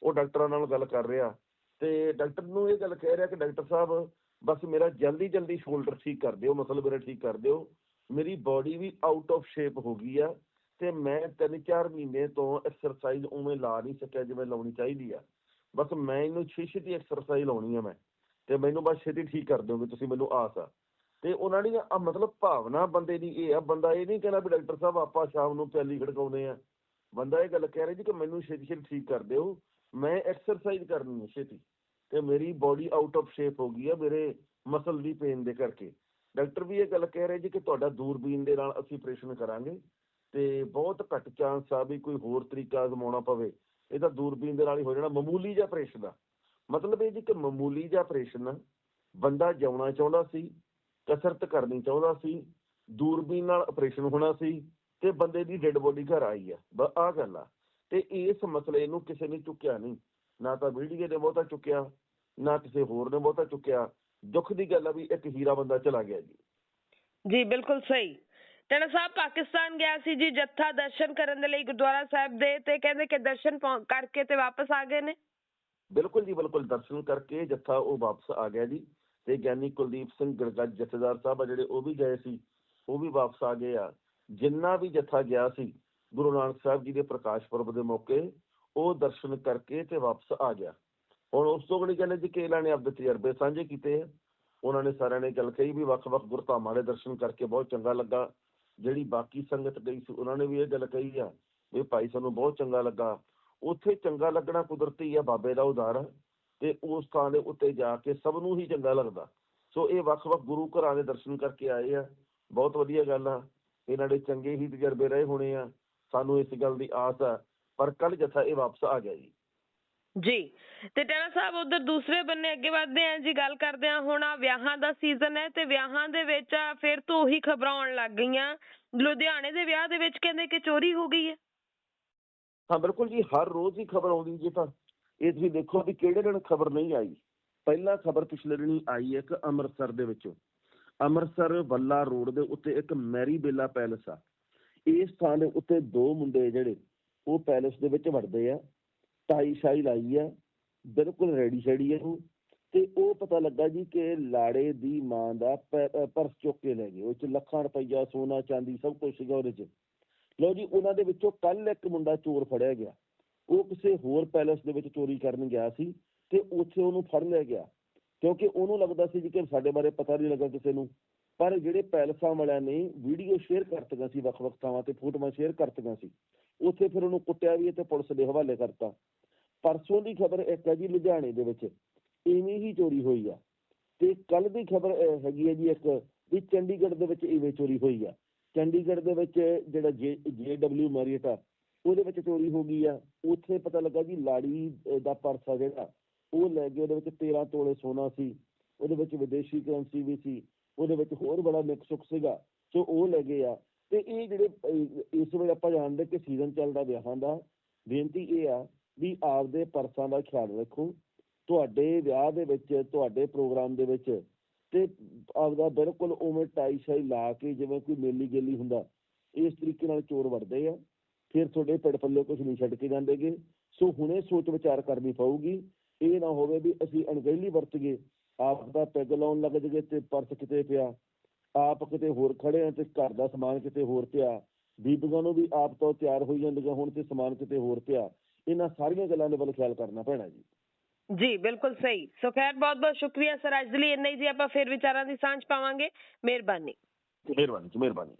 ਉਹ ਡਾਕਟਰਾਂ ਨਾਲ ਗੱਲ ਕਰ ਰਿਹਾ। ਤੇ ਡਾਕਟਰ ਨੂੰ ਇਹ ਗੱਲ ਕਹਿ ਰਿਹਾ ਕਿ ਡਾਕਟਰ ਸਾਹਿਬ ਬਸ ਮੇਰਾ ਜਲਦੀ ਜਲਦੀ ਸ਼ੋਲਡਰ ਠੀਕ ਕਰ ਦਿਓ ਮਸਲ ਮੇਰਾ ਠੀਕ ਕਰ ਦਿਓ। ਮੇਰੀ ਬਾਡੀ ਵੀ ਆਊਟ ਆਫ ਸ਼ੇਪ ਹੋ ਗਈ ਆ ਤੇ ਮੈਂ 3-4 ਮਹੀਨੇ ਤੋਂ ਐਕਸਰਸਾਈਜ਼ ਉਵੇਂ ਲਾ ਨਹੀਂ ਸਕਿਆ ਜਿਵੇਂ ਲਾਉਣੀ ਚਾਹੀਦੀ ਆ। ਬਸ ਮੈਂ ਇਹਨੂੰ ਛੇ ਦੀ ਐਕਸਰਸਾਈਜ਼ ਲਾਉਣੀ ਆ ਮੈਂ ਤੇ ਮੈਨੂੰ ਬਸ ਛੇਤੀ ਠੀਕ ਕਰ ਦਿਓਗੇ ਤੁਸੀਂ, ਮੈਨੂੰ ਆਸ ਆ। ਤੇ ਉਹਨਾਂ ਦੀ ਮਤਲਬ ਭਾਵਨਾ ਬੰਦੇ ਦੀ ਇਹ ਆ, ਬੰਦਾ ਇਹ ਨਹੀਂ ਕਹਿੰਦਾ ਵੀ ਡਾਕਟਰ ਸਾਹਿਬ ਆਪਾਂ ਸ਼ਾਮ ਨੂੰ ਪਿਆਲੀ ਖੜਕਾਉਂਦੇ ਆ। ਬੰਦਾ ਇਹ ਗੱਲ ਕਹਿ ਰਿਹਾ ਜੀ ਕਿ ਮੈਨੂੰ ਛੇਤੀ ਛੇਤੀ ਠੀਕ ਕਰ ਦਿਓ, ਮੈਂ ਐਕਸਰਸਾਈਜ਼ ਕਰਨੀ ਹੈ ਛੇਤੀ। ਤੇ ਮੇਰੀ ਬਾਡੀ ਆਊਟ ਆਫ ਸ਼ੇਪ ਹੋ ਗਈ ਆ ਮੇਰੇ ਮਸਲ ਦੀ ਪੇਨ ਦੇ ਕਰਕੇ। ਡਾਕਟਰ ਵੀ ਇਹ ਗੱਲ ਕਹਿ ਰਹੇ ਜੀ ਕਿ ਤੁਹਾਡਾ ਦੂਰਬੀਨ ਦੇ ਨਾਲ ਅਸੀਂ ਆਪਰੇਸ਼ਨ ਕਰਾਂਗੇ ਤੇ ਬਹੁਤ ਘੱਟ ਚਾਂਸ ਆ ਵੀ ਕੋਈ ਹੋਰ ਤਰੀਕਾ ਅਜ਼ਮਾਉਣਾ ਪਵੇ। ਇਹ ਤਾਂ ਦੂਰਬੀਨ ਦੇ ਨਾਲ ਹੀ ਹੋ ਜਾਣਾ, ਮਾਮੂਲੀ ਜਿਹਾ ਆਪਰੇਸ਼ਨ ਆ। ਮਤਲਬ ਇਹ ਜੀ ਕਿ ਮਾਮੂਲੀ ਜਿਹਾ ਆਪਰੇਸ਼ਨ ਬੰਦਾ ਜਿਉਣਾ ਚਾਹੁੰਦਾ ਸੀ, ਕਸਰਤ ਕਰਨੀ ਚਾਹੁੰਦਾ ਸੀ, ਦੂਰਬੀਨ ਨਾਲ ਆਪਰੇਸ਼ਨ ਹੋਣਾ ਸੀ ਤੇ ਬੰਦੇ ਦੀ ਡੈੱਡ ਬੋਡੀ ਘਰ ਆਈ ਆ। ਬਸ ਆਹ ਗੱਲ ਆ। ਤੇ ਇਸ ਮਸਲੇ ਨੂੰ ਕਿਸੇ ਨੇ ਚੁੱਕਿਆ ਨਹੀਂ। ਨਾ ਤਾਂ ਵੀਡੀਓ ਨੇ ਬਹੁਤਾ ਚੁੱਕਿਆ ਨਾ ਕਿਸੇ ਹੋਰ ਨੇ ਬਹੁਤਾ ਚੁੱਕਿਆ। ਦੁੱਖ ਦੀ ਗੱਲ ਆ ਵੀ ਇੱਕ ਹੀਰਾ ਬੰਦਾ ਚਲਾ ਗਿਆ ਜੀ।
ਜੀ ਬਿਲਕੁਲ ਸਹੀ। ਟਣਾ ਸਾਹਿਬ ਪਾਕਿਸਤਾਨ ਗਿਆ ਸੀ ਜੀ ਜੱਥਾ ਦਰਸ਼ਨ ਕਰਨ ਦੇ ਲਈ ਗੁਰਦੁਆਰਾ ਸਾਹਿਬ ਦੇ ਤੇ ਕਹਿੰਦੇ ਕਿ ਦਰਸ਼ਨ ਕਰਕੇ ਤੇ ਵਾਪਸ ਆ ਗਏ ਨੇ।
ਬਿਲਕੁਲ ਜੀ ਬਿਲਕੁਲ ਦਰਸ਼ਨ ਕਰਕੇ ਜੱਥਾ ਉਹ ਵਾਪਸ ਆ ਗਿਆ ਜੀ। ਤੇ ਗਿਆਨੀ ਕੁਲਦੀਪ ਸਿੰਘ ਗੜਗੱਜ ਜਥੇਦਾਰ ਸਾਹਿਬ ਆ ਜਿਹੜੇ ਉਹ ਵੀ ਗਏ ਸੀ। ਉਹ ਵੀ ਵਾਪਸ ਆ ਗਏ ਆ। ਜਿੰਨਾ ਵੀ ਜੱਥਾ ਗਿਆ ਸੀ ਗੁਰੂ ਨਾਨਕ ਸਾਹਿਬ ਜੀ ਦੇ ਪ੍ਰਕਾਸ਼ ਪੁਰਬ ਦੇ ਮੌਕੇ ਉਹ ਦਰਸ਼ਨ ਕਰਕੇ ਤੇ ਵਾਪਸ ਆ ਗਿਆ। ਹੁਣ ਉਸ ਤੋਂ ਅਗਲੀ ਗੱਲ ਹੈ ਜੀ ਕਿ ਇਹਨਾਂ ਨੇ ਆਪਣੇ ਤਜਰਬੇ ਸਾਂਝੇ ਕੀਤੇ ਉਹਨਾਂ ਨੇ ਸਾਰਿਆਂ ਨੇ ਗੱਲ ਕਹੀ ਵੀ ਵੱਖ-ਵੱਖ ਗੁਰਧਾਮਾਂ ਦੇ ਦਰਸ਼ਨ ਕਰਕੇ ਬਹੁਤ ਚੰਗਾ ਲੱਗਾ। ਜਿਹੜੀ ਬਾਕੀ ਸੰਗਤ ਗਈ ਸੀ, ਉਹਨਾਂ ਨੇ ਵੀ ਇਹ ਗੱਲ ਕਹੀ ਆ ਵੀ ਭਾਈ ਸਾਨੂੰ ਬਹੁਤ ਚੰਗਾ ਲੱਗਾ। ਉੱਥੇ ਚੰਗਾ ਲੱਗਣਾ ਕੁਦਰਤੀ ਆ, ਬਾਬੇ ਦਾ ਉਦਾਰ ਆ ਤੇ ਉਸ ਥਾਂ ਦੇ ਉੱਤੇ ਜਾ ਕੇ ਸਭ ਨੂੰ ਹੀ ਚੰਗਾ ਲੱਗਦਾ। ਸੋ ਇਹ ਵੱਖ-ਵੱਖ ਗੁਰੂ ਘਰਾਂ ਦੇ ਦਰਸ਼ਨ ਕਰਕੇ ਆਏ ਆ। ਬਹੁਤ ਵਧੀਆ ਗੱਲ ਆ। ਇਹਨਾਂ ਦੇ ਚੰਗੇ ਹੀ ਤਜਰਬੇ ਰਹੇ ਹੋਣੇ ਆ। ਸਾਨੂੰ ਇਸ ਗੱਲ ਦੀ ਆਸ ਆ ਪਰ ਕੱਲ ਜਥਾ ਇਹ ਵਾਪਸ ਆ ਗਿਆ ਜੀ।
ਜੀ ਤੇ ਟਣਾ ਸਾਹਿਬ ਉਧਰ ਦੂਸਰੇ ਬੰਨੇ ਅੱਗੇ ਵਧਦੇ ਆਂ ਜੀ ਗੱਲ ਕਰਦੇ ਆਂ ਹੁਣ ਆ ਵਿਆਹਾਂ ਦਾ ਸੀਜ਼ਨ ਹੈ ਤੇ ਵਿਆਹਾਂ ਦੇ ਵਿੱਚ ਆ ਫਿਰ ਤੋਂ ਉਹੀ ਖਬਰਾਂ ਆਉਣ ਲੱਗ ਗਈਆਂ। ਲੁਧਿਆਣੇ ਦੇ ਵਿਆਹ ਦੇ ਵਿੱਚ ਕਹਿੰਦੇ ਕਿ ਚੋਰੀ ਹੋ ਗਈ ਹੈ।
ਹਾਂ ਬਿਲਕੁਲ ਜੀ ਹਰ ਰੋਜ਼ ਹੀ ਖਬਰ ਆਉਂਦੀ ਜੀ ਤਾਂ। ਇਹ ਤੁਸੀਂ ਦੇਖੋ ਵੀ ਕਿਹੜੇ ਦਿਨ ਖਬਰ ਨਹੀਂ ਆਈ। ਪਹਿਲਾਂ ਖਬਰ ਪਿਛਲੇ ਦਿਨੀ ਆਈ ਇੱਕ ਅੰਮ੍ਰਿਤਸਰ ਦੇ ਵਿੱਚੋਂ। ਅੰਮ੍ਰਿਤਸਰ ਵੱਲਾ ਰੋਡ ਦੇ ਉੱਤੇ ਇੱਕ ਮੈਰੀ ਬੇਲਾ ਪੈਲਸ ਆ। ਇਸ ਥਾਂ ਦੇ ਉੱਤੇ ਦੋ ਮੁੰਡੇ ਜਿਹੜੇ ਉਹ ਪੈਲਸ ਦੇ ਵਿੱਚ ਵੜਦੇ ਆ, ਟਾਈ ਸ਼ਾਈ ਲਾਈ ਆ, ਬਿਲਕੁਲ ਰੈਡੀ ਸ਼ੈਡੀ ਆ ਉਹ, ਤੇ ਉਹ ਪਤਾ ਲੱਗਾ ਜੀ ਕਿ ਲਾੜੇ ਦੀ ਮਾਂ ਦਾ ਪਰਸ ਚੁੱਕ ਕੇ ਲੈ ਗਏ, ਉਹ ਚ ਲੱਖਾਂ ਰੁਪਈਆ, ਸੋਨਾ, ਚਾਂਦੀ ਸਭ ਕੁਝ ਸੀਗਾ ਉਹਦੇ ਚ। ਲਓ ਜੀ, ਉਹਨਾਂ ਦੇ ਵਿੱਚੋਂ ਕੱਲ ਇੱਕ ਮੁੰਡਾ ਚੋਰ ਫੜਿਆ ਗਿਆ। ਉਹ ਕਿਸੇ ਹੋਰ ਪੈਲਸ ਦੇ ਵਿੱਚ ਚੋਰੀ ਕਰਨ ਗਿਆ ਸੀ ਤੇ ਉੱਥੇ ਉਹਨੂੰ ਫੜ ਲਿਆ ਗਿਆ। ਕਿਉਂਕਿ ਉਹਨੂੰ ਲੱਗਦਾ ਸੀ ਜੀ ਕਿ ਸਾਡੇ ਬਾਰੇ ਪਤਾ ਨਹੀਂ ਲੱਗਾ ਕਿਸੇ ਨੂੰ। ਪਰ ਜਿਹੜੇ ਪੈਲਸਾਂ ਵਾਲਿਆਂ ਨੇ ਵੀਡੀਓ ਸ਼ੇਅਰ ਕਰਤੀਆਂ ਸੀ ਵੱਖ-ਵੱਖ ਥਾਵਾਂ ਤੇ, ਫੋਟੋਆਂ ਸ਼ੇਅਰ ਕਰਤੀਆਂ ਸੀ ਉੱਥੇ ਫਿਰ ਉਹਨੂੰ ਕੁੱਟਿਆ ਵੀ ਤੇ ਪੁਲਿਸ ਦੇ ਹਵਾਲੇ ਕਰਤਾ। ਪਰਸੋਂ ਦੀ ਖਬਰ ਇੱਕ ਹੈ ਜੀ ਲੁਧਿਆਣੇ ਦੇ ਵਿੱਚ। ਇਵੇਂ ਹੀ ਚੋਰੀ ਹੋਈ ਆ। ਤੇ ਕੱਲ ਦੀ ਖਬਰ ਹੈਗੀ ਹੈ ਜੀ ਇੱਕ ਵੀ ਚੰਡੀਗੜ੍ਹ ਦੇ ਵਿੱਚ ਇਵੇਂ ਚੋਰੀ ਹੋਈ ਆ। ਚੰਡੀਗੜ੍ਹ ਦੇ ਵਿੱਚ ਜਿਹੜਾ ਜੇ ਜੇਡਬਲਯੂ ਮੈਰੀਅਟ ਆ, ਉਹਦੇ ਵਿੱਚ ਚੋਰੀ ਹੋ ਗਈ ਆ। ਉੱਥੇ ਪਤਾ ਲੱਗਾ ਜੀ ਲਾੜੀ ਦਾ ਪਰਸ ਆ ਜਿਹੜਾ, ਉਹ ਲੈ ਗਏ ਉਹਦੇ ਵਿੱਚ 13 ਤੋਲੇ ਸੋਨਾ ਸੀ। ਉਹਦੇ ਵਿੱਚ ਵਿਦੇਸ਼ੀ ਕਰੰਸੀ ਵੀ ਸੀ। ਉਹਦੇ ਵਿੱਚ ਹੋਰ ਬੜਾ ਮਿਕਸ ਸੁੱਕ ਸੀਗਾ। ਸੋ ਉਹ ਲੈ ਗਏ ਆ। ਤੇ ਇਹ ਜਿਹੜੇ ਇਸ ਵੇਲੇ ਆਪਾਂ ਜਾਣਦੇ ਕਿ ਸੀਜ਼ਨ ਚੱਲਦਾ ਵਿਆਹਾਂ ਦਾ ਬੇਨਤੀ ਇਹ ਆ ਵੀ ਆਪਦੇ ਪਰਸਾਂ ਦਾ ਖਿਆਲ ਰੱਖੋ, ਤੁਹਾਡੇ ਵਿਆਹ ਦੇ ਵਿੱਚ, ਤੁਹਾਡੇ ਪ੍ਰੋਗਰਾਮ ਦੇ ਵਿੱਚ ਤੇ ਆਪਦਾ ਬਿਲਕੁਲ ਉਵੇਂ ਟਾਈ ਸ਼ਾਈ ਲਾ ਕੇ ਜਿਵੇਂ ਕੋਈ ਮੇਲੀ ਗੇਲੀ ਹੁੰਦਾ, ਇਸ ਤਰੀਕੇ ਨਾਲ ਚੋਰ ਵੜਦੇ ਆ, ਫਿਰ ਤੁਹਾਡੇ ਪਿੜ ਪੱਲੇ ਕੁਝ ਨਹੀਂ ਛੱਡ ਕੇ ਜਾਂਦੇਗੇ, ਸੋ ਹੁਣੇ ਸੋਚ ਵਿਚਾਰ ਕਰਨੀ ਪਊਗੀ, ਇਹ ਨਾ ਹੋਵੇ ਵੀ ਅਸੀਂ ਅਣਗਹਿਲੀ ਵਰਤ ਗਏ ਆਪ ਦਾ ਪੈਗ ਲਾਉਣ ਲੱਗ ਜਗੇ ਤੇ ਪਰਸ ਕਿਤੇ ਪਿਆ ਆਪ ਕਿਤੇ ਹੋਰ ਖੜੇ ਆ ਤੇ ਘਰ ਦਾ ਸਮਾਨ ਕਿਤੇ ਹੋਰ ਪਿਆ। ਬੀਬੀਆਂ ਨੂੰ ਵੀ ਆਪ ਤੋਂ ਤਿਆਰ ਹੋਈ ਜਾਂਦੀਆਂ ਹੁਣ ਤੇ ਸਮਾਨ ਕਿਤੇ ਹੋਰ ਪਿਆ। ਇਹਨਾਂ ਸਾਰੀਆਂ ਗੱਲਾਂ ਦੇ ਵੱਲ ਖਿਆਲ ਕਰਨਾ ਪੈਣਾ ਜੀ।
ਜੀ ਬਿਲਕੁਲ ਸਹੀ। ਸੋ ਖੈਰ ਬਹੁਤ ਬਹੁਤ ਸ਼ੁਕਰੀਆ ਸਰ। ਅੱਜ ਦੇ ਲਈ ਇੰਨਾ ਹੀ ਜੀ। ਆਪਾਂ ਫਿਰ ਵਿਚਾਰਾਂ ਦੀ ਸਾਂਝ ਪਾਵਾਂਗੇ। ਮਿਹਰਬਾਨੀ।
ਮਿਹਰਬਾਨੀ ਜੀ ਮਿਹਰਬਾਨੀ।